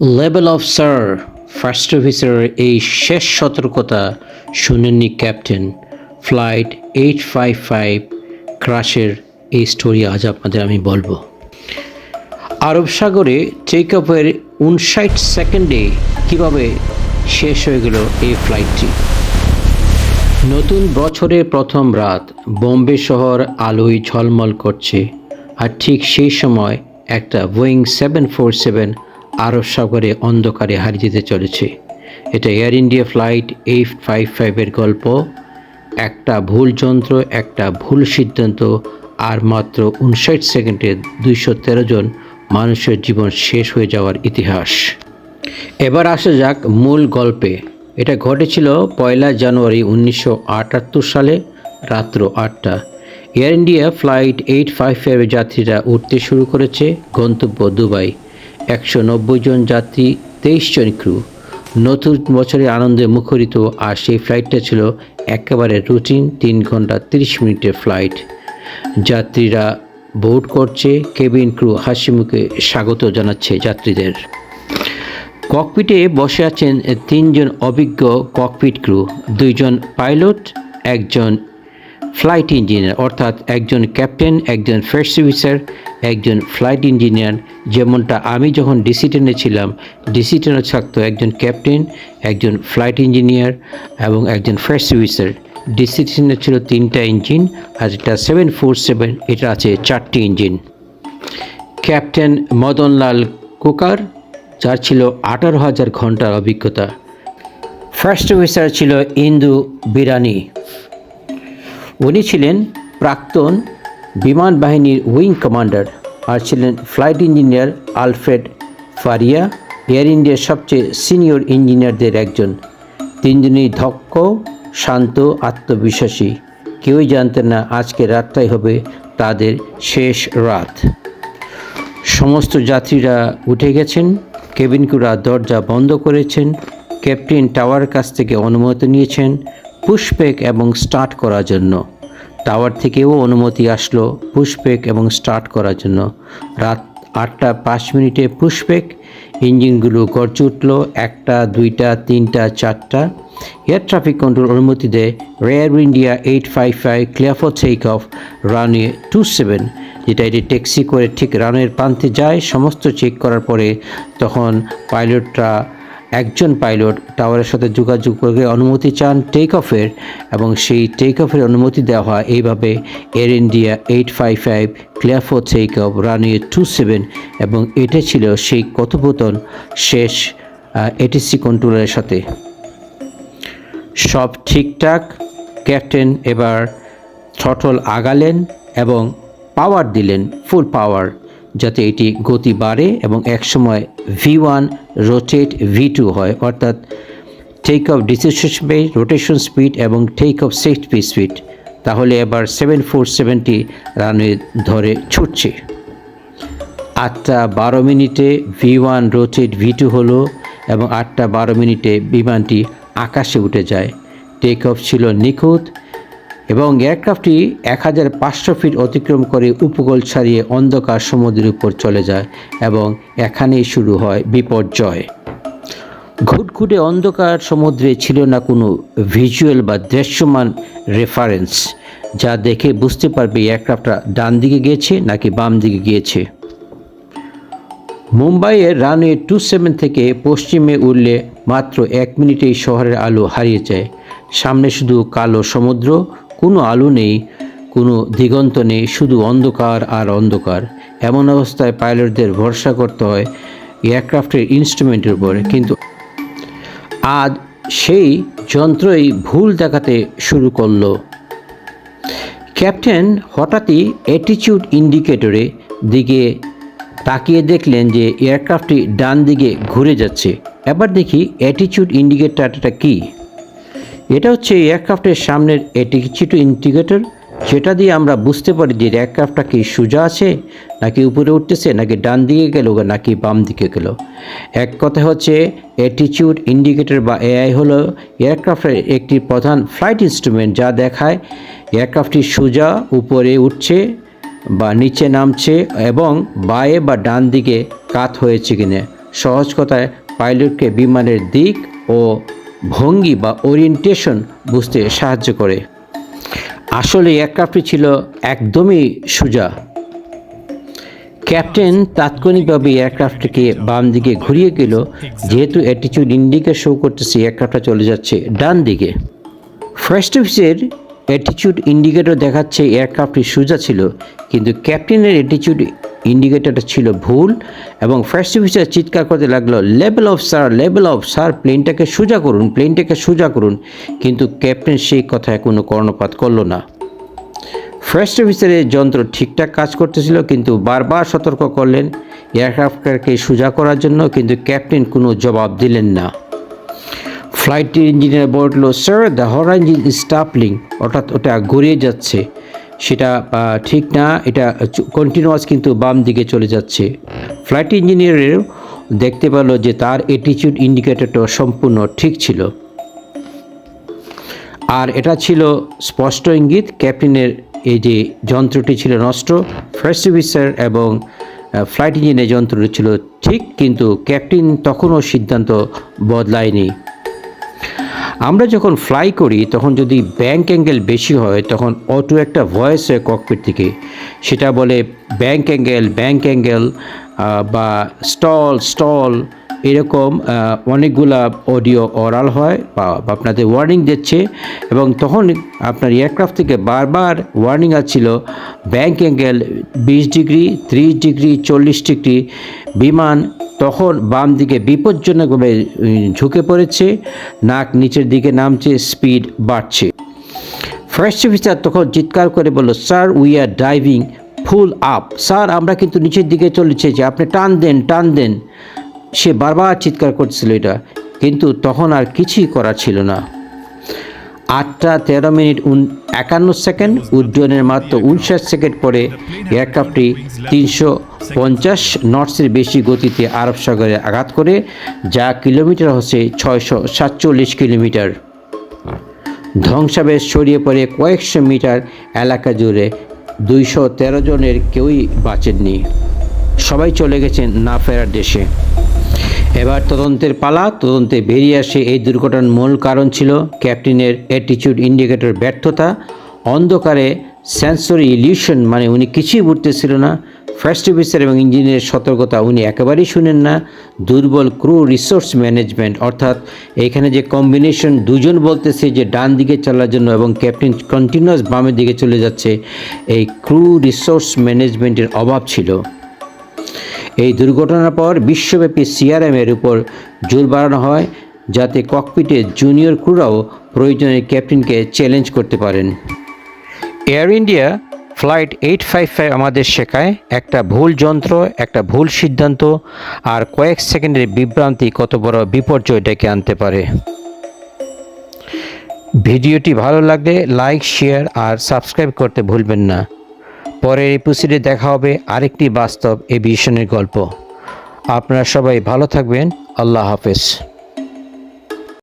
Level off sir first অফিসারের এই শেষ সতর্কতা শুনেননি captain flight eight five five ক্রাশের এই স্টোরি আজ আপনাদের আমি বলব। আরব সাগরে টেক অফের উনষাট সেকেন্ডে কীভাবে শেষ হয়ে গেল এই ফ্লাইটটি নতুন বছরের প্রথম রাত, বোম্বে শহর আলোয় ঝলমল করছে। আর ঠিক সেই সময় একটা বোয়িং সেভেন ফোর সেভেন আরব সাগরে অন্ধকারে হারিয়ে যেতে চলেছে। এটা Air India flight eight five ফাইভের গল্প। একটা ভুল যন্ত্র, একটা ভুল সিদ্ধান্ত, আর মাত্র উনষাট সেকেন্ডে দুইশো তেরো জন মানুষের জীবন শেষ হয়ে যাওয়ার ইতিহাস। এবার আসা যাক মূল গল্পে। এটা ঘটেছিল পয়লা জানুয়ারি উনিশশো আটাত্তর সালে, রাত্র আটটা। Air India flight eight five ফাইভের যাত্রীরা উঠতে শুরু করেছে গন্তব্য দুবাই। একশো নব্বই জন যাত্রী, তেইশ জন ক্রু নতুন বছরের আনন্দে মুখরিত আর সেই ফ্লাইটটা ছিল একেবারে রুটিন তিন ঘণ্টা তিরিশ মিনিটের ফ্লাইট যাত্রীরা বোর্ড করছে কেবিন ক্রু হাসি মুখে স্বাগত জানাচ্ছে যাত্রীদের। ককপিটে বসে আছেন তিনজন অভিজ্ঞ ককপিট ক্রু দুইজন পাইলট একজন ফ্লাইট ইঞ্জিনিয়ার, অর্থাৎ একজন ক্যাপ্টেন, একজন ফার্স্ট অফিসার একজন ফ্লাইট ইঞ্জিনিয়ার। যেমনটা আমি যখন ডিসি টেনে ছিলাম ডিসি টেনে থাকতো একজন ক্যাপ্টেন, একজন ফ্লাইট ইঞ্জিনিয়ার এবং একজন ফার্স্ট অফিসার ডিসি টেনে ছিল তিনটা ইঞ্জিন, আর এটা সেভেন ফোর সেভেন এটা আছে চারটি ইঞ্জিন। ক্যাপ্টেন মদনলাল কুকার, যার ছিল আঠারো হাজার ঘণ্টার অভিজ্ঞতা। ফার্স্ট অফিসার ছিল ইন্দু বিরানি। উনি ছিলেন প্রাক্তন বিমান বাহিনীর উইং কমান্ডার আর ছিলেন flight engineer Alfred Faria, air ইন্ডিয়ার সবচেয়ে সিনিয়র ইঞ্জিনিয়ারদের একজন। তিনজনই ধক্ষ শান্ত, আত্মবিশ্বাসী। কেউই জানতেন না আজকে রাতটাই হবে তাদের শেষ রাত। সমস্ত যাত্রীরা উঠে গেছেন, কেবিন ক্রুরা দরজা বন্ধ করেছেন, ক্যাপ্টেন টাওয়ার কাছ থেকে অনুমতি নিয়েছেন পুশপ্যাক এবং স্টার্ট করার জন্য। টাওয়ার থেকেও অনুমতি আসলো পুশপ্যাক এবং স্টার্ট করার জন্য। রাত আটটা পাঁচ মিনিটে পুশপ্যাক ইঞ্জিনগুলো গর্জে উঠল একটা, দুইটা, তিনটা, চারটা। এয়ার ট্রাফিক কন্ট্রোল অনুমতি দেয় Air India eight five five clear for take off runway two seven যেটা এটি ট্যাক্সি করে ঠিক রানের প্রান্তে যায়, সমস্ত চেক করার পরে তখন পাইলটরা একজন পাইলট টাওয়ারের সাথে যোগাযোগ করে অনুমতি চান টেক অফের এবং সেই টেক অফের অনুমতি দেওয়া হয়। এইভাবে Air India eight five five clear for take off runway two seven এবং এটা ছিল সেই কথোপকথন শেষ এটিসি কন্ট্রোলারের সাথে। সব ঠিকঠাক? ক্যাপ্টেন এবার থ্রটল আগালেন এবং পাওয়ার দিলেন ফুল পাওয়ার যাতে এটি গতি বাড়ে এবং একসময় V one rotate V two হয়, অর্থাৎ take off decision speed rotation speed এবং টেক অফ সেফটি স্পিড তাহলে এবার সেভেন ফোর সেভেনটি রানওয়ে ধরে ছুটছে। আটটা বারো মিনিটে V one rotate V two হলো এবং আটটা বারো মিনিটে বিমানটি আকাশে উঠে যায়। টেক অফ ছিল নিখুঁত এবং এয়ারক্রাফটটি এক হাজার পাঁচশো ফিট অতিক্রম করে উপকূল ছাড়িয়ে অন্ধকার সমুদ্রের উপর চলে যায় এবং এখানেই শুরু হয় বিপর্যয়। ঘুটঘুটে অন্ধকার সমুদ্রে ছিল না কোনো ভিজুয়াল বা দৃশ্যমান রেফারেন্স, যা দেখে বুঝতে পারবে এয়ারক্রাফটটা ডান দিকে গিয়েছে নাকি বাম দিকে গিয়েছে। মুম্বাইয়ের রানওয়ে টু সেভেন থেকে পশ্চিমে উঠলে মাত্র এক মিনিটেই শহরের আলো হারিয়ে যায়। সামনে শুধু কালো সমুদ্র কোনো আলো নেই, কোনো দিগন্ত নেই, শুধু অন্ধকার আর অন্ধকার। এমন অবস্থায় পাইলটদের ভরসা করতে হয় এয়ারক্রাফটের ইনস্ট্রুমেন্টের উপরে, কিন্তু আজ সেই যন্ত্রই ভুল দেখাতে শুরু করল। ক্যাপ্টেন হঠাৎই অ্যাটিচিউড ইন্ডিকেটরে দিকে তাকিয়ে দেখলেন যে এয়ারক্রাফটটি ডান দিকে ঘুরে যাচ্ছে। এবার দেখি অ্যাটিচিউড ইন্ডিকেটারটা কী। এটা হচ্ছে এয়ারক্রাফটের সামনের এটি কিছু ইন্ডিকেটর যেটা দিয়ে আমরা বুঝতে পারি যে এয়ারক্রাফটটা কি সোজা আছে, নাকি উপরে উঠতেছে, নাকি ডান দিকে গেল, নাকি বাম দিকে গেল? এক কথা হচ্ছে অ্যাটিচিউড ইন্ডিকেটর বা এআই হলো এয়ারক্রাফটের একটি প্রধান ফ্লাইট ইনস্ট্রুমেন্ট যা দেখায় এয়ারক্রাফটটি সোজা উপরে উঠছে বা নিচে নামছে এবং বায়ে বা ডান দিকে কাত হয়েছে কিনা। সহজ কথায় পাইলটকে বিমানের দিক ও ভঙ্গি বা ওরিয়েন্টেশন বুঝতে সাহায্য করে। আসলে এয়ারক্রাফটটি ছিল একদমই সোজা। ক্যাপ্টেন তাৎক্ষণিকভাবে এয়ারক্রাফটটিকে বাম দিকে ঘুরিয়ে গেল, যেহেতু অ্যাটিচিউড ইন্ডিকেট শো করতেছে এয়ারক্রাফটটা চলে যাচ্ছে ডান দিকে ফার্স্ট অফিসের অ্যাটিচিউড ইন্ডিকেটর দেখাচ্ছে এয়ারক্রাফটটি সোজা ছিল, কিন্তু ক্যাপ্টেনের অ্যাটিচিউড ইন্ডিকেটরটা ছিল ভুল এবং ফার্স্ট অফিসার চিৎকার করতে লাগল level off sir level off sir প্লেনটাকে সোজা করুন প্লেনটাকে সোজা করুন। কিন্তু ক্যাপ্টেন সেই কথায় কোনো কর্ণপাত করল না। ফার্স্ট অফিসারের যন্ত্র ঠিকঠাক কাজ করতেছিল, কিন্তু বারবার সতর্ক করলেন এয়ারক্রাফটকে সোজা করার জন্য, কিন্তু ক্যাপ্টেন কোনো জবাব দিলেন না। ফ্লাইটের ইঞ্জিনিয়ার বলল স্যার দ্য হর ইঞ্জিন স্টাপলিং অর্থাৎ ওটা গড়িয়ে যাচ্ছে। সেটা ঠিক না, এটা কন্টিনিউয়াস কিন্তু বাম দিকে চলে যাচ্ছে। ফ্লাইট ইঞ্জিনিয়ারের দেখতে পেল যে তার অ্যাটিচিউড ইন্ডিকেটরটা সম্পূর্ণ ঠিক ছিল। আর এটা ছিল স্পষ্ট ইঙ্গিত, ক্যাপ্টেনের এই যে যন্ত্রটি ছিল নষ্ট ফার্স্ট অফিসার এবং ফ্লাইট ইঞ্জিনের যন্ত্রটি ছিল ঠিক, কিন্তু ক্যাপ্টেন তখনও সিদ্ধান্ত বদলায়নি। আমরা যখন ফ্লাই করি, তখন যদি ব্যাঙ্ক অ্যাঙ্গেল বেশি হয়, তখন অটো একটা ভয়েস হয় ককপিট থেকে সেটা বলে ব্যাঙ্ক অ্যাঙ্গেল ব্যাঙ্ক অ্যাঙ্গেল বা স্টল স্টল এরকম অনেকগুলা অডিও অরাল হয় বা আপনাদের ওয়ার্নিং দিচ্ছে এবং তখন আপনার এয়ারক্রাফট থেকে বারবার ওয়ার্নিং আসছিল ব্যাঙ্ক অ্যাঙ্গেল বিশ ডিগ্রি, ত্রিশ ডিগ্রি, চল্লিশ ডিগ্রি বিমান তখন বাম দিকে বিপজ্জনকভাবে ঝুঁকে পড়েছে, নাক নিচের দিকে নামছে স্পিড বাড়ছে। ফার্স্ট অফিসার তখন চিৎকার করে বলল sir we are driving full up sir আমরা কিন্তু নিচের দিকে চলেছি, আপনি টান দেন টান দেন। সে বারবার চিৎকার করছিল এটা, কিন্তু তখন আর কিছুই করা ছিল না। আটটা তেরো মিনিট একান্ন সেকেন্ড, উড্ডয়নের মাত্র উনষাট সেকেন্ড পরে এয়ারক্রাফটটি তিনশো পঞ্চাশ নটসের বেশি গতিতে আরব সাগরে আঘাত করে, যা কিলোমিটার হচ্ছে ছয়শো সাতচল্লিশ কিলোমিটার। ধ্বংসাবেশ ছড়িয়ে পড়ে কয়েকশো মিটার এলাকা জুড়ে, দুইশো তেরো জনের কেউই বাঁচেননি। সবাই চলে গেছেন না ফেরার দেশে। এবার তদন্তের পালা, তদন্তে বেরিয়ে আসে এই দুর্ঘটনার মূল কারণ ছিল ক্যাপ্টেনের অ্যাটিচিউড ইন্ডিকেটর ব্যর্থতা, অন্ধকারে সেন্সরি ইলিউশন মানে উনি কিছুই বুঝতেছিল না ফার্স্ট অফিসার এবং ইঞ্জিনিয়ারের সতর্কতা উনি একেবারেই শুনেন না, দুর্বল ক্রু রিসোর্স ম্যানেজমেন্ট অর্থাৎ এখানে যে কম্বিনেশন দুজন বলতেছে যে ডান দিকে চলার জন্য এবং ক্যাপ্টেন কন্টিনিউয়াস বামের দিকে চলে যাচ্ছে, এই ক্রু রিসোর্স ম্যানেজমেন্টের অভাব ছিল। এই দুর্ঘটনার পর বিশ্বব্যাপী সিআরএমের উপর জোর বাড়ানো হয়, যাতে ককপিটে জুনিয়র ক্রুরাও প্রয়োজনে ক্যাপ্টেনকে চ্যালেঞ্জ করতে পারেন। Air India flight eight five five আমাদের শেখায় একটা ভুল যন্ত্র, একটা ভুল সিদ্ধান্ত, আর কয়েক সেকেন্ডের বিভ্রান্তি কত বড় বিপর্যয় ডেকে আনতে পারে। ভিডিওটি ভালো লাগলে লাইক, শেয়ার আর সাবস্ক্রাইব করতে ভুলবেন না। পরের এপিসোডে দেখা হবে আরেকটি বাস্তব এভিয়েশনের গল্প। আপনারা সবাই ভালো থাকবেন। আল্লাহ হাফেজ।